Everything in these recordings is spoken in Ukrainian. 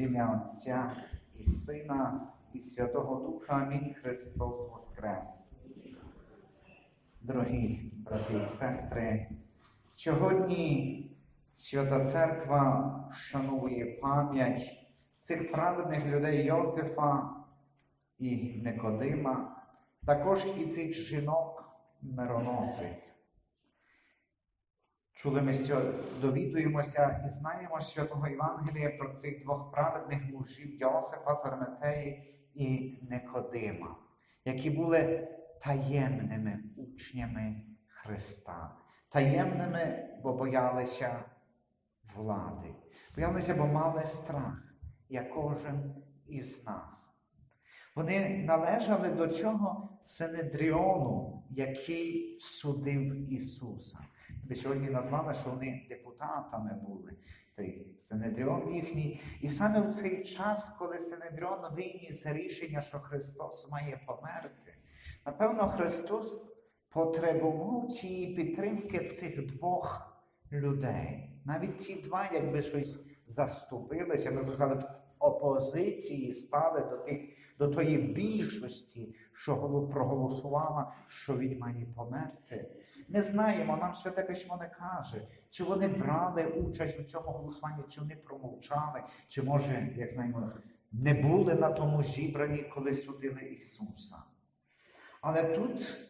В ім'я Отця і Сина, і Святого Духа. Амінь. Христос Воскрес. Дорогі брати і сестри, сьогодні Свята Церква вшановує пам'ять цих праведних людей Йосифа і Никодима, також і цих жінок мироносиць. Чули ми, що довідуємося і знаємо святого Євангелія про цих двох праведних мужів Йосифа з Арметеї і Никодима, які були таємними учнями Христа. Таємними, бо боялися влади. Боялися, бо мали страх, як кожен із нас. Вони належали до цього Синедріону, який судив Ісуса. Ми сьогодні назвали, що вони депутатами були, той Синедріон їхній. І саме в цей час, коли Синедріон виніс рішення, що Христос має померти, напевно, Христос потребував цієї підтримки цих двох людей. Навіть ці два, якби щось заступилися, ми казали, в опозиції стали до тих, до тої більшості, що проголосувала, що він має померти. Не знаємо, нам святе письмо не каже, чи вони брали участь у цьому голосуванні, чи вони промовчали, чи може, як знаємо, не були на тому зібранні, коли судили Ісуса. Але тут,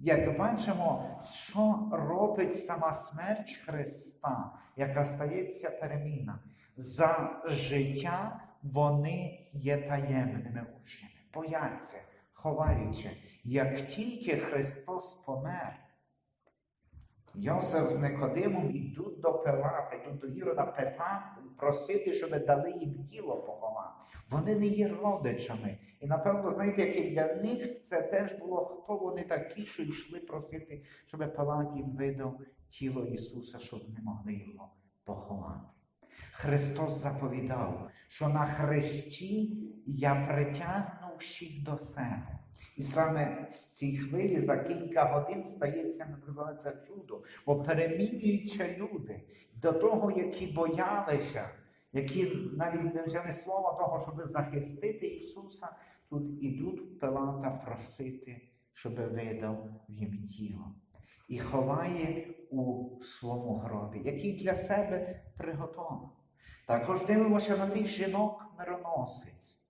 як бачимо, що робить сама смерть Христа, яка стається переміна. За життя вони є таємними учнями, бояться, ховаючи. Як тільки Христос помер, Йосиф з Никодимом йдуть до Пилата, йдуть до Ірода питати, просити, щоб дали їм тіло поховати. Вони не є родичами. І напевно, знаєте, як і для них це теж було, хто вони такі, що йшли просити, щоб Пилат їм видав тіло Ісуса, щоб не могли його поховати. Христос заповідав, що на хресті я притягну всіх до себе. І саме з цій хвилі за кілька годин стається, це чудо, бо перемінюються люди до того, які боялися, які навіть не взяли слова того, щоб захистити Ісуса, тут ідуть Пилата просити, щоб видав їм тіло. І ховає у своєму гробі, який для себе приготовив. Також дивимося на тих жінок мироносиць,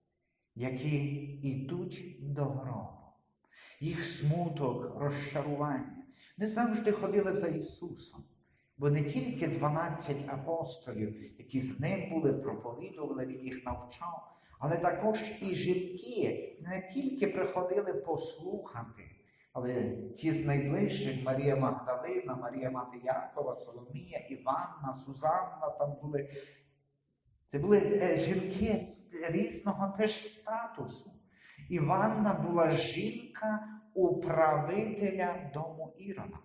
які йдуть до гробу. Їх смуток, розчарування не завжди ходили за Ісусом. Бо не тільки 12 апостолів, які з ним були, проповідували, він їх навчав, але також і жінки не тільки приходили послухати, але ті з найближчих Марія Магдалина, Марія Мати Якова, Соломія, Іванна, Сузанна там були. Це були е, жінки різного теж статусу. Іванна була жінка управителя дому Ірона.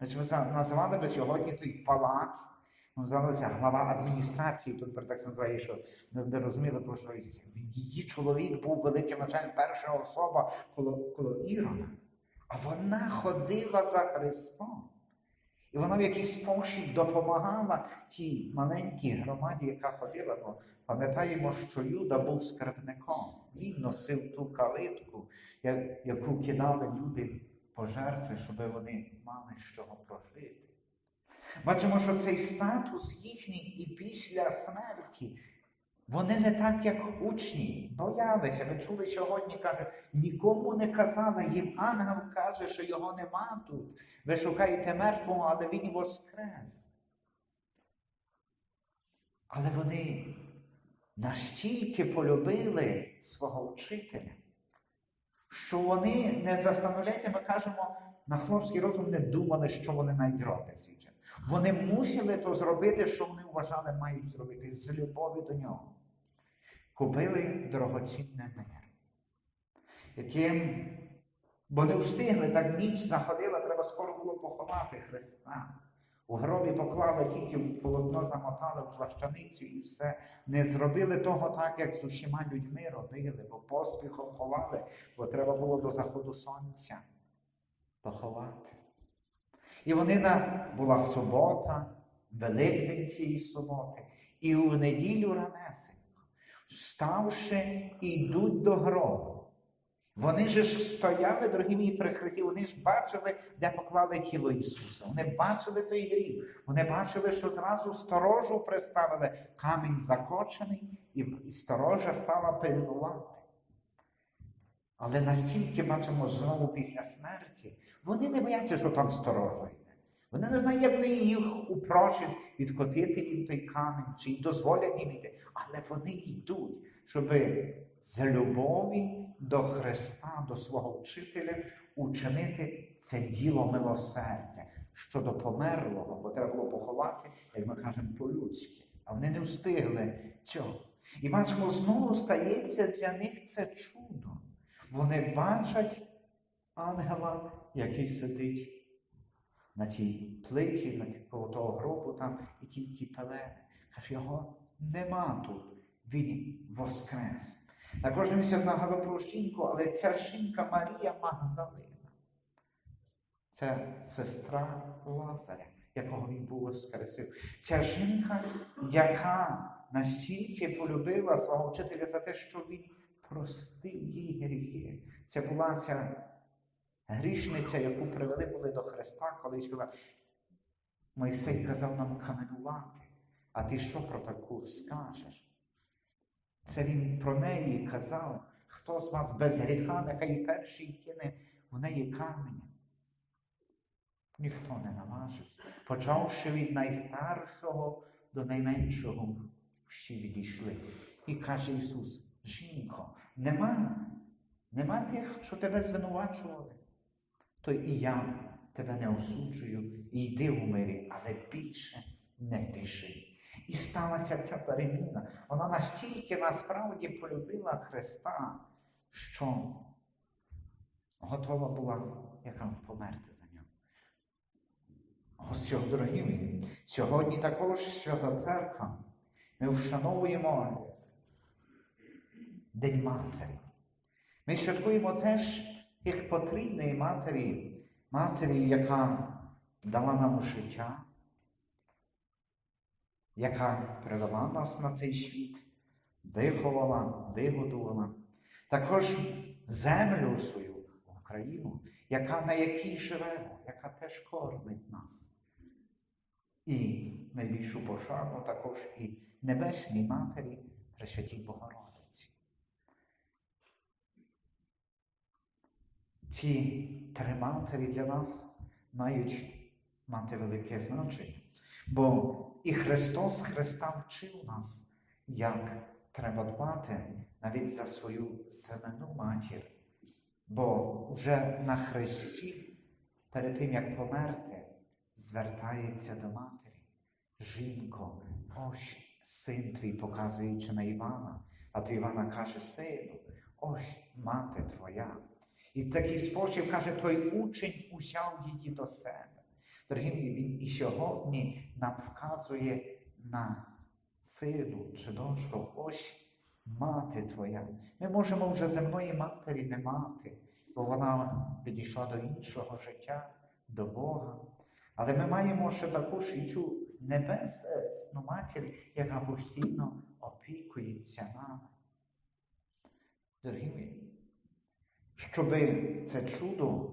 Значить, Ми називали би сьогодні той палац, ну, називалася глава адміністрації, тут тепер так називає, що ми б розуміли, про що її чоловік був великим начальником, перша особа коло, коло Ірона. А вона ходила за Христом. І вона в якийсь спосіб допомагала тій маленькій громаді, яка ходила. Бо пам'ятаємо, що Юда був скарбником. Він носив ту калитку, яку кидали люди пожертви, щоб вони мали з чого прожити. Бачимо, що цей статус їхній і після смерті. Вони не так, як учні, боялися. Ви чули сьогодні, каже, нікому не казали. Їм ангел каже, що його нема тут. Ви шукаєте мертвого, але він воскрес. Але вони настільки полюбили свого вчителя, що вони не застановляться, ми кажемо, на хлопський розум не думали, що вони навіть роблять свій. Вони мусили то зробити, що вони вважали, мають зробити з любові до нього. Купили дорогоцінне мир, яким бо не встигли, так ніч заходила, треба скоро було поховати Христа. У гробі поклали тільки полотно, замотали в плащаницю і все. Не зробили того так, як з усіма людьми робили, бо поспіхом ховали, бо треба було до заходу сонця поховати. І вони на була субота, Великдень цієї суботи, і у неділю ранесенько. Вставши, йдуть до гробу. Вони ж стояли, дорогі мої при Христі, вони ж бачили, де поклали тіло Ісуса. Вони бачили той гріб. Вони бачили, що зразу сторожу приставили камінь закочений, і сторожа стала пильнувати. Але настільки бачимо знову після смерті, вони не бояться, що там сторожа Вони не знають, як вони їх упрощать відкотити їм той камінь, чи й дозволять їм йти. Але вони йдуть, щоб з любові до Христа, до свого вчителя, учинити це діло милосердя щодо померлого, бо треба було поховати, як ми кажемо, по-людськи. А вони не встигли цього. І бачимо, знову стається для них це чудо. Вони бачать ангела, який сидить на тій плиті, на коло того гробу там, і тільки пелени. Каже, його нема тут. Він воскрес. Також місяць нагадав про жінку, але ця жінка Марія Магдалина. Це сестра Лазаря, якого він був воскресив. Ця жінка, яка настільки полюбила свого вчителя за те, що він простив їй гріхи. Це була ця грішниця, яку привели були до Христа, коли сказала, Мойсей казав нам каменувати. А ти що про таку скажеш? Це він про неї казав. Хто з вас без гріха, нехай перший кине в неї камінь. Ніхто не наважився. Почавши від найстаршого до найменшого, всі відійшли. І каже Ісус: Жінко, нема, нема тих, що тебе звинувачували. То і я тебе не осуджую, і йди у мирі, але більше не гріши. І сталася ця переміна. Вона настільки насправді полюбила Христа, що готова була яка померти за нього. Ось дорогі мої, сьогодні також Свята Церква. Ми вшановуємо День Матері. Ми святкуємо теж тих потрібної матері, матері, яка дала нам життя, яка привела нас на цей світ, виховала, вигодувала. Також землю свою Україну, яка, на якій живемо, яка теж кормить нас. І найбільшу пошану також і Небесній Матері Пресвятій Богородиці. Ці три матері для нас мають мати велике значення. Бо і Христос Христа вчив нас, як треба дбати навіть за свою семену матір. Бо вже на Христі, перед тим як померти, звертається до матері. Жінко, ось син твій, показуючи на Івана, а то Івана каже сину, ось мати твоя. І в такий спосіб каже, той учень узяв її до себе. Дорогі мої, він і сьогодні нам вказує на сину чи дочку, ось мати твоя. Ми можемо вже земної матері не мати, бо вона підійшла до іншого життя, до Бога. Але ми маємо ще також і цю небесну матір, яка постійно опікується нами. Дорогі мої, щоб це чудо,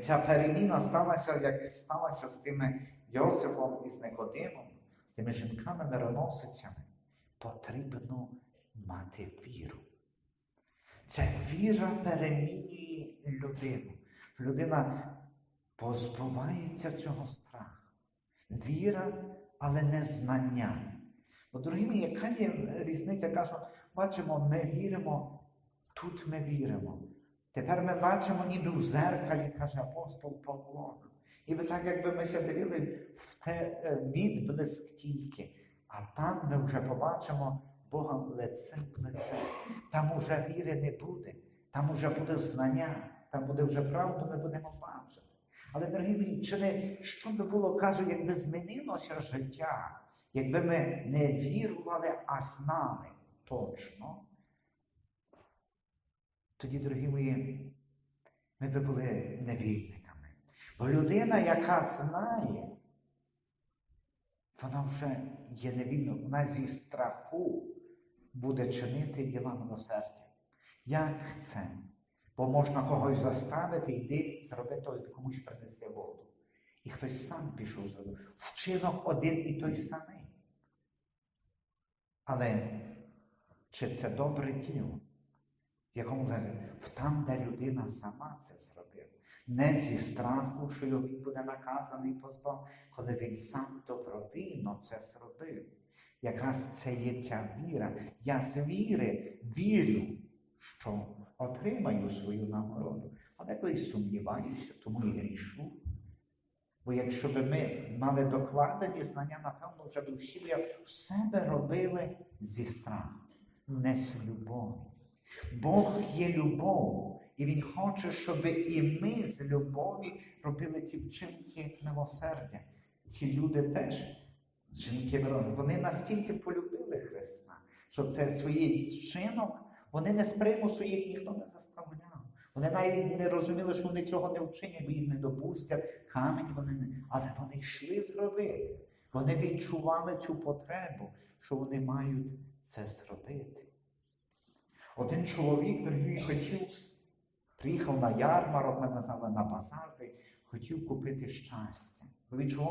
ця переміна сталася, як сталася з тими Йосифом і з Никодимом, з тими жінками-мироносицями, потрібно мати віру. Ця віра перемінює людину. Людина позбувається цього страху. Віра, але не знання. Бо, дорогі яка є різниця? Кажу, бачимо, ми віримо, тут ми віримо. Тепер ми бачимо, ніби в зеркалі, каже апостол Павло. Ніби так, якби ми ще дивили в те е, відблиск тільки, а там ми вже побачимо Бога лицем в лице. Там уже віри не буде, там уже буде знання, там буде вже правду, ми будемо бачити. Але, дорогі мої, чи не що би було, кажу, якби змінилося життя, якби ми не вірували, а знали точно, тоді, дорогі мої, ми би були невільниками. Бо людина, яка знає, вона вже є невільною, вона зі страху буде чинити діла милосердя. Як це? Бо можна когось заставити, йди, зроби той, комусь принеси воду. І хтось сам пішов зробив. Вчинок один і той самий. Але чи це добре діло? В якому каже, в там, де людина сама це зробила, не зі страху, що його буде наказаний позбав, коли він сам добровільно це зробив. Якраз це є ця віра. Я з віри вірю, що отримаю свою нагороду. А деколи сумніваюся, тому і грішу. Бо якщо б ми мали докладені знання, напевно, вже б всі все би робили зі страху, не з любові. Бог є любов, і Він хоче, щоб і ми з любові робили ці вчинки милосердя. Ці люди теж, жінки, вони настільки полюбили Христа, що це свій вчинок, вони не з примусу їх ніхто не заставляв. Вони навіть не розуміли, що вони цього не вчинять, бо їх не допустять, камінь вони не. Але вони йшли зробити. Вони відчували цю потребу, що вони мають це зробити. Один чоловік, дорогі, хотів, приїхав на ярмарок, ми називали на базар, де хотів купити щастя.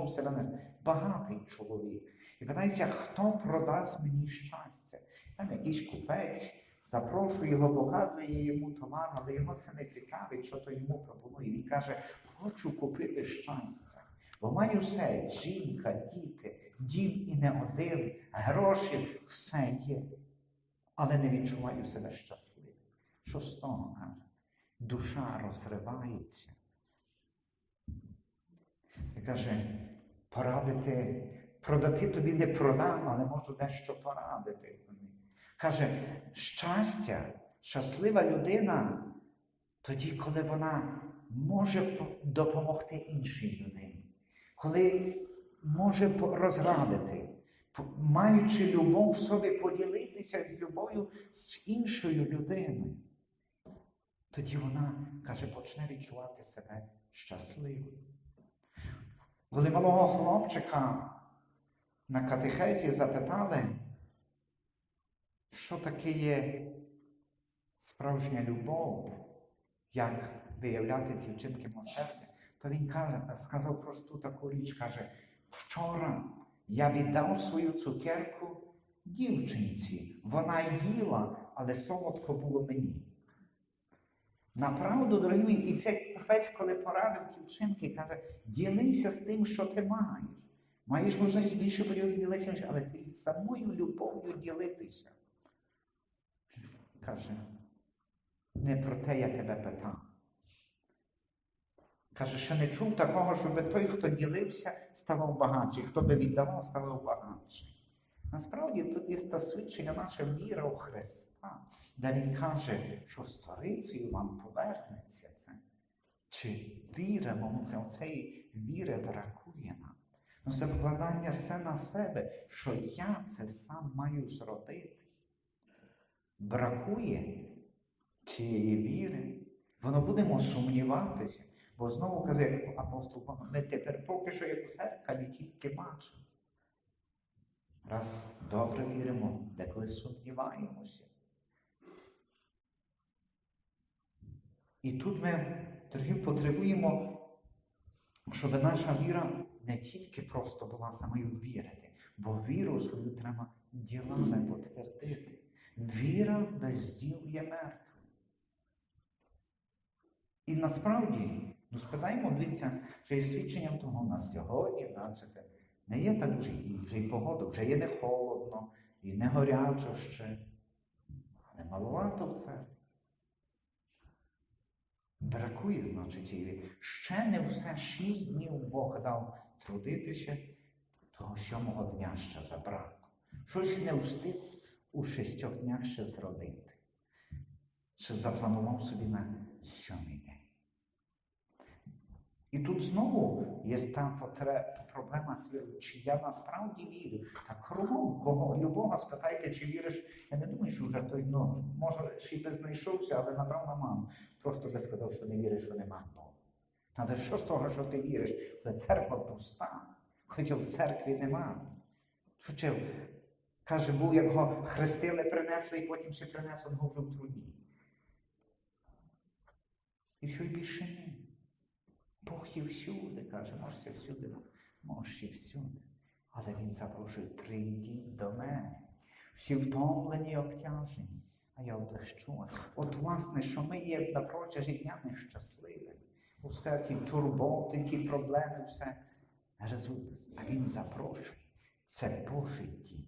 Себе не багатий чоловік. І питається, хто продасть мені щастя? Там якийсь купець запрошує його, показує йому товар, але його це не цікавить, що то йому пропонує. Він каже, хочу купити щастя. Бо маю все, жінка, діти, дім і не один, гроші, все є але не відчуваю себе щасливим. Що з того каже? Душа розривається. І каже, порадити, продати тобі не продам, але можу дещо порадити. Каже, щастя, щаслива людина тоді, коли вона може допомогти іншій людині, коли може розрадити маючи любов в собі, поділитися з любов'ю з іншою людиною. Тоді вона, каже, почне відчувати себе щасливою. Коли малого хлопчика на катехезі запитали, що таке є справжня любов, як виявляти ті вчинки милосердя, то він каже, сказав просту таку річ, каже, вчора я віддав свою цукерку дівчинці. Вона їла, але солодко було мені. Направду, дорогі мої, і цей купець, коли порадив ті вчинки, каже, ділися з тим, що ти маєш. Маєш можливість більше поділитися, але ти самою любов'ю ділитися. Каже, не про те я тебе питав. Каже, ще не чув такого, щоб той, хто ділився, ставав багатший, хто би віддавав, ставав багатший. Насправді тут є та наша віра у Христа, де Він каже, що сторицею вам повернеться це. Чи віримо ми це? Оцеї віри бракує нам. Ну, це вкладання все на себе, що я це сам маю зробити. Бракує цієї віри. Воно будемо сумніватися. Бо знову каже апостол Павло, ми тепер поки що як у серкалі тільки бачимо. Раз добре віримо, деколи сумніваємося. І тут ми, дорогі, потребуємо, щоб наша віра не тільки просто була самою вірити, бо віру свою треба ділами потвердити. Віра без діл є мертва. І насправді. Ну, спитаємо, дивіться, що є свідченням того на сьогодні, бачите, не є так вже і вже й погода, вже є не холодно, і не горячо ще, але маловато в це. Бракує, значить, і ще не все шість днів Бог дав трудитися, того сьомого дня ще забракло. Щось не встиг у шістьох днях ще зробити. Ще запланував собі на сьомий день. І тут знову є та проблема з вірою, чи я насправді вірю. Так кругом кого любого спитайте, чи віриш. Я не думаю, що вже хтось ну, може ще й би знайшовся, але напевно мам. Просто би сказав, що не віриш, що нема Бога. Але що з того, що ти віриш? Коли церква пуста, хоча в церкві нема. Чучив, Каже, був, як його хрестили, принесли, і потім ще принесли його вже в труні. І що й більше ні. Бог є всюди, каже, можете всюди, можете всюди. Але Він запрошує, прийдіть до мене, всі втомлені і обтяжені, а я облегчу. От, власне, що ми є на протязі дня нещасливі. Усе ті турботи, ті проблеми, все результат. А Він запрошує. Це Божий дім.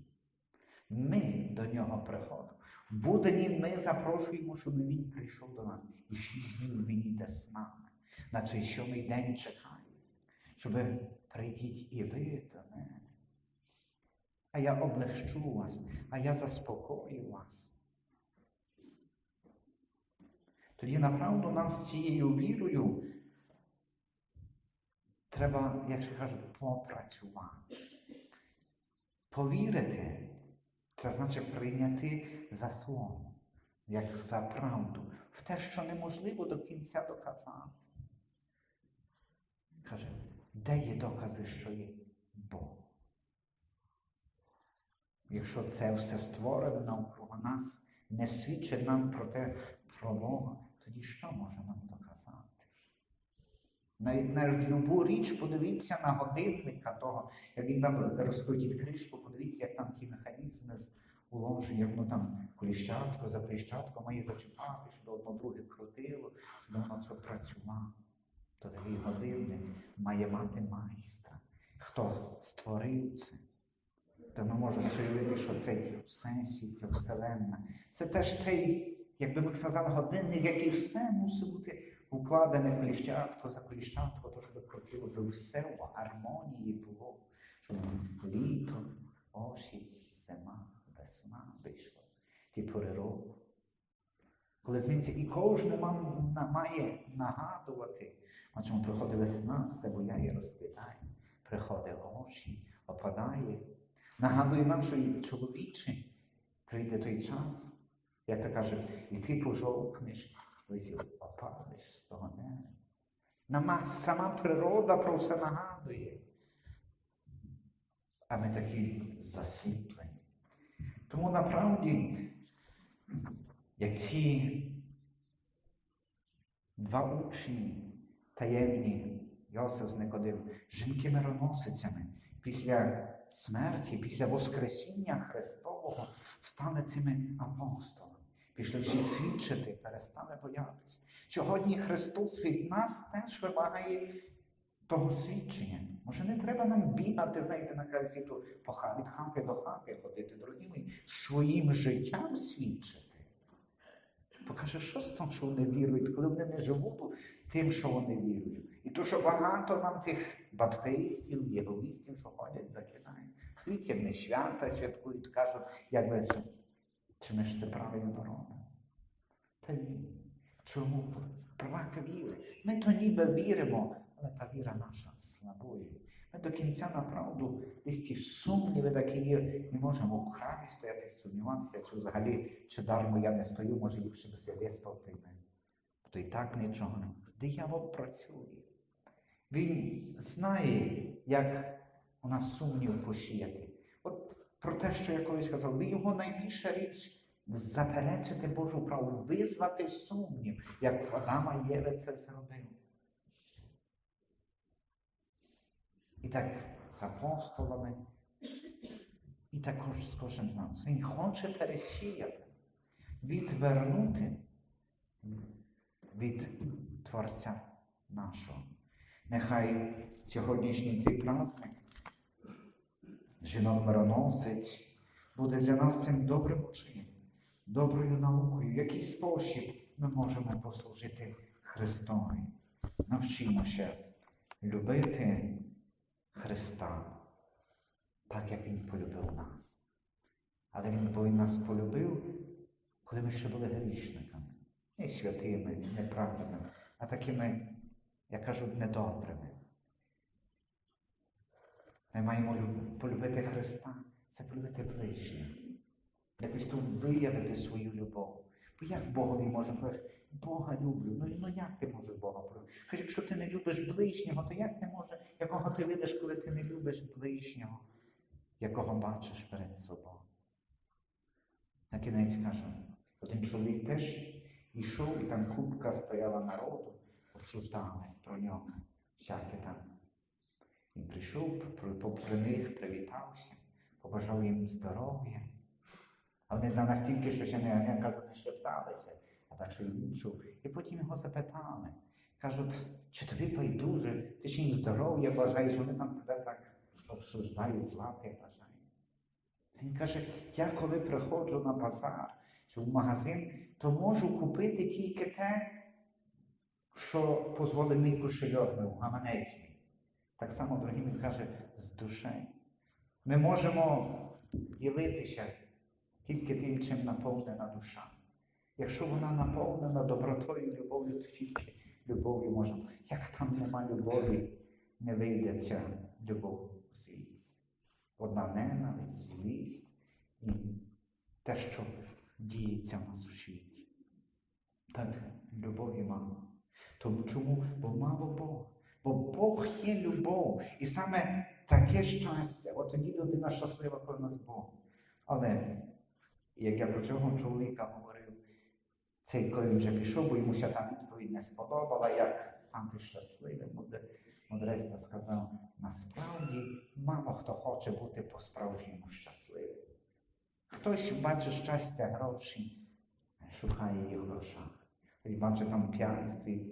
Ми до нього приходимо. В будені ми запрошуємо, щоб він прийшов до нас. І шість він йде з нами. На цей сьомий день чекає, щоб прийдіть і ви до мене. А я облегчу вас, а я заспокою вас. Тоді направду нам з цією вірою треба, як ще кажуть, попрацювати. Повірити це значить прийняти за слово, як за правду, в те, що неможливо до кінця доказати. Каже, де є докази, що є Бог? Якщо це все створене навколо нас, не свідчить нам про те, про Бога, тоді що може нам доказати? Навіть на любу річ подивіться на годинника того, як він там розкрутить кришку, подивіться, як там ті механізми уложені, як воно там коліщатко за коліщатко має зачіпати, щоб одно друге крутило, щоб воно це працювало. То такий годинник має мати майстра. Хто створив це? То ми можемо уявити, що цей всесвіт, ця вселенна, це теж цей, як би ми сказали, годинник, який все мусить бути укладене коліщатко за коліщатко, то щоб крутило, би все в гармонії було, щоб літо, осінь, зима, весна вийшла, ті пори року. Коли зміниться, і кожен має нагадувати, бачимо, приходить весна, все буяє, розквітає, приходить осінь, опадає. Нагадує нам, що чоловіче прийде той час, як то каже, і ти пожовкнеш, опадеш з того неба. Нам сама природа про все нагадує. А ми такі засліплені. Тому направді, як ці два учні таємні, Йосиф з Никодим, жінки мироносицями, після смерті, після Воскресіння Христового стали цими апостолами. Пішли всі свідчити, перестали боятися. Сьогодні Христос від нас теж вимагає того свідчення. Може, не треба нам бігати, знаєте, на край світу від хати до хати ходити, дорогі мої, своїм життям свідчити. Покаже, що з того, що вони вірують, коли вони не живуть тим, що вони вірують. І то, що багато нам цих баптистів, єговістів, що ходять, закидають. Дивіться, вони свята святкують, кажуть, як ви чи ми ж це правильно робимо. Та ні. Чому? Брак віри. Ми то ніби віримо, але та віра наша слабує. Ми до кінця направду десь ті сумніви такі є, і можемо в храмі стояти, сумніватися, чи взагалі, чи дармо я не стою, може ліпше би виспав той мене. То і так нічого не. Диявол працює. Він знає, як у нас сумнів посіяти. От про те, що я колись казав, його найбільша річ заперечити Божу правду, визвати сумнів, як Адама Єве це зробив. І так з апостолами, і також з кожним з нас. Він хоче пересіяти, відвернути від Творця нашого. Нехай сьогоднішній цей праздник жінок мироносець буде для нас цим добрим ученням, доброю наукою, в який спосіб ми можемо послужити Христові. Навчимося любити Христа, так як Він полюбив нас. Але Він бо Він нас полюбив, коли ми ще були грішниками, не святими, неправедними, а такими, як кажуть, недобрими. Ми маємо полюбити Христа, це полюбити ближнього. Якось тут виявити свою любов. Як Богові можна казати, Бога люблю. Ну, ну як ти можеш Бога полюбити? Каже, якщо ти не любиш ближнього, то як не може, якого ти видиш, коли ти не любиш ближнього, якого бачиш перед собою? На кінець кажу, один чоловік теж йшов, і там купка стояла народу, обсуждали про нього, всяке там. Він прийшов, при- попри них привітався, побажав їм здоров'я. Вони на- настільки, що ще не, не кажуть, не шепталися, а так, що він чув. І потім його запитали. Кажуть, чи тобі байдуже, ти ж їм здоров'я бажаєш, вони там тебе так обсуждають, злати бажають. Він каже, я коли приходжу на базар чи в магазин, то можу купити тільки те, що дозволить мій кошельок, мій гаманець мій. Так само, дорогі, він каже, з душею. Ми можемо ділитися тільки тим, чим наповнена душа. Якщо вона наповнена добротою, любов'ю, то тільки любов'ю можемо. Як там нема любові, не вийде ця любов у світ. Одна ненависть, злість і те, що діється в нас у світі. Так, любові мало. Тому чому? Бо мало Бога. Бо Бог є любов. І саме таке щастя, от тоді людина щаслива, коли нас Бог. Але як я про цього чоловіка говорив, цей коли вже пішов, бо йому ще та відповідь не сподобала, як стати щасливим. Мудре- Мудрець це сказав, насправді мало хто хоче бути по-справжньому щасливим. Хтось бачить щастя гроші, шукає їх в грошах. Хтось бачить там п'янстві,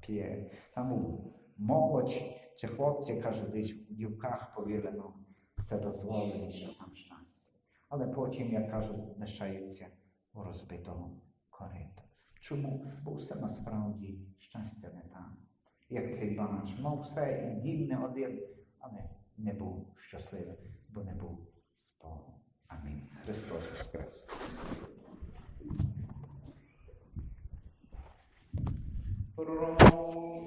п'є. Там молодь чи хлопці кажуть, десь в дівках повірено, все дозволить, що там щастя. Але потім, як кажуть, лишаються у розбитого корита. Чому? Бо все насправді щастя не там. Як цей банач, мав все, і дім не один, але не був щасливий, бо не був Богом. Амінь. Христос Воскрес. Про